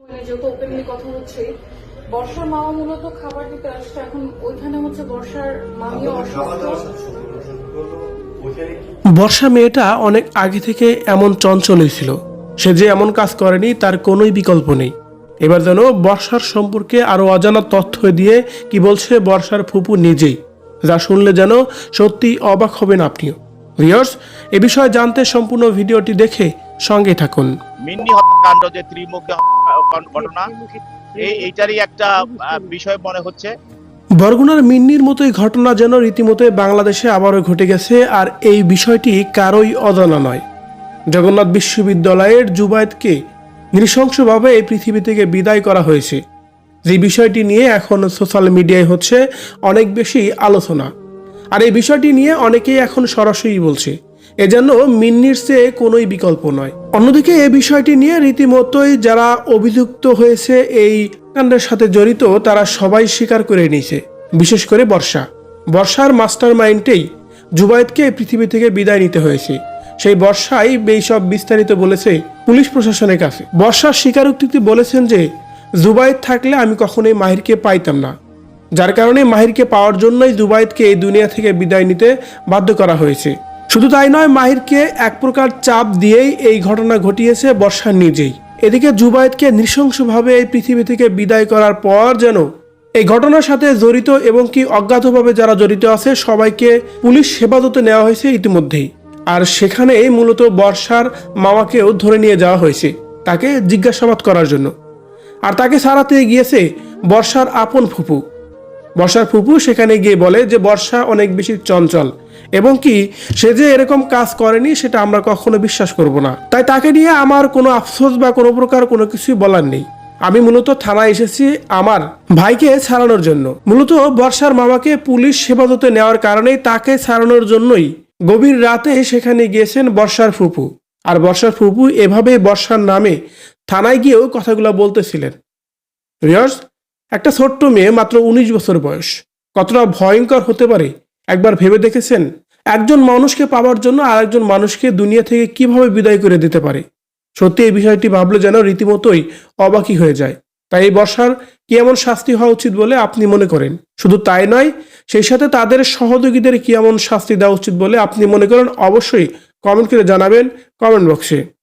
মানে যেহেতু ওপেনলি কথা হচ্ছে বর্ষার মামা মূলত খাবার দিতে আসছে এখন ওইখানে হচ্ছে বর্ষার মামিও অসুস্থ। বর্ষা মেয়েটা অনেক আগে থেকে এমন চঞ্চলই ছিল। সে যে এমন কাজ করেনি তার কোনোই বিকল্প নেই। এবার যেন বর্ষার সম্পর্কে আরও অজানা তথ্য দিয়ে কি বলছে বর্ষার ফুপু নিজেই যা শুনলে যেন সত্যি অবাক হবেন আপনিও। রিয়ার্স এ বিষয়ে জানতে সম্পূর্ণ ভিডিওটি দেখে সঙ্গে থাকুন। মিন্নি হত্যাকাণ্ড যে ত্রিমুখী ঘটনা। এই এইটারই একটা বিষয় মনে হচ্ছে। বরগুনার মিন্নির মতোই ঘটনা যেন রীতিমতো বাংলাদেশে আবারও ঘটে গেছে, আর এই বিষয়টি কারোই অজানা নয়। জগন্নাথ বিশ্ববিদ্যালয়ের জুবায়েতকে নৃশংসভাবে এই পৃথিবী থেকে বিদায় করা হয়েছে। যে বিষয়টি নিয়ে এখন সোশ্যাল মিডিয়ায় হচ্ছে অনেক বেশি আলোচনা। আর এই বিষয়টি নিয়ে অনেকেই এখন সরাসরি বলছে। এজন্য মিন্নির চেয়ে কোনোই বিকল্প নয়। অন্যদিকে এই বিষয়টি নিয়ে রীতিমতোই যারা অভিযুক্ত হয়েছে এই কাণ্ডের সাথে জড়িত, তারা সবাই স্বীকার করে নিয়েছে, বিশেষ করে বর্ষা। বর্ষার মাস্টার মাইন্ডেই জুবায়েদকে পৃথিবী থেকে বিদায় নিতে হয়েছে। সেই বর্ষাই এই সব বিস্তারিত বলেছে পুলিশ প্রশাসনের কাছে। বর্ষার স্বীকারোক্তিতে বলেছেন যে, জুবায়েদ থাকলে আমি কখনোই মাহিরকে পাইতাম না। যার কারণে মাহিরকে পাওয়ার জন্যই জুবায়েদকে এই দুনিয়া থেকে বিদায় নিতে বাধ্য করা হয়েছে। শুধু তাই নয়, মাহিরকে এক প্রকার চাপ দিয়েই এই ঘটনা ঘটিয়েছে বর্ষা নিজেই। এদিকে জুবায়েদকে নৃশংসভাবে এই পৃথিবী থেকে বিদায় করার পর যেন এই ঘটনার সাথে জড়িত এবং কি অজ্ঞাতভাবে যারা জড়িত আছে, সবাইকে পুলিশ হেফাজতে নেওয়া হয়েছে ইতিমধ্যেই। আর সেখানে মূলত বর্ষার মামাকেও ধরে নিয়ে যাওয়া হয়েছে তাকে জিজ্ঞাসাবাদ করার জন্য। আর তাকে সারাতে গিয়েছে বর্ষার আপন ফুপু। বর্ষার ফুপু সেখানে গিয়ে বলে যে, বর্ষা অনেক বেশি চঞ্চল এবং কি সে যে এরকম কাজ করেনি সেটা আমরা কখনো বিশ্বাস করব না। তাই তাকে নিয়ে আমার কোনো আফসোস বা কোনো প্রকার কোনো কিছুই বলার নেই। আমি মূলত থানায় এসেছি আমার ভাইকে ছাড়ানোর জন্য। মূলত বর্ষার মামাকে পুলিশ হেফাজতে নেওয়ার কারণেই তাকে ছাড়ানোর জন্যই গভীর রাতে সেখানে গিয়েছেন বর্ষার ফুপু আর বর্ষার ফুপু এভাবে বর্ষার নামে থানায় গিয়েও কথাগুলো বলতেছিলেন। রিয়ার্স একটা ছোট্ট মেয়ে মাত্র উনিশ বছর বয়স। কতটা ভয়ঙ্কর হতে পারে? একবার ভেবে দেখেছেন? একজন মানুষকে পাওয়ার জন্য আরেকজন মানুষকে দুনিয়া থেকে কীভাবে বিদায় করে দিতে পারে? সত্যি এই বিষয়টি ভাবলে যেন রীতিমতোই অবাকি হয়ে যায়। তাই এই বর্ষার কি এমন শাস্তি হওয়া উচিত বলে আপনি মনে করেন? শুধু তাই নয়, সেই সাথে তাদের সহযোগীদের কি এমন শাস্তি দেওয়া উচিত বলে আপনি মনে করেন? অবশ্যই কমেন্ট করে জানাবেন কমেন্ট বক্সে।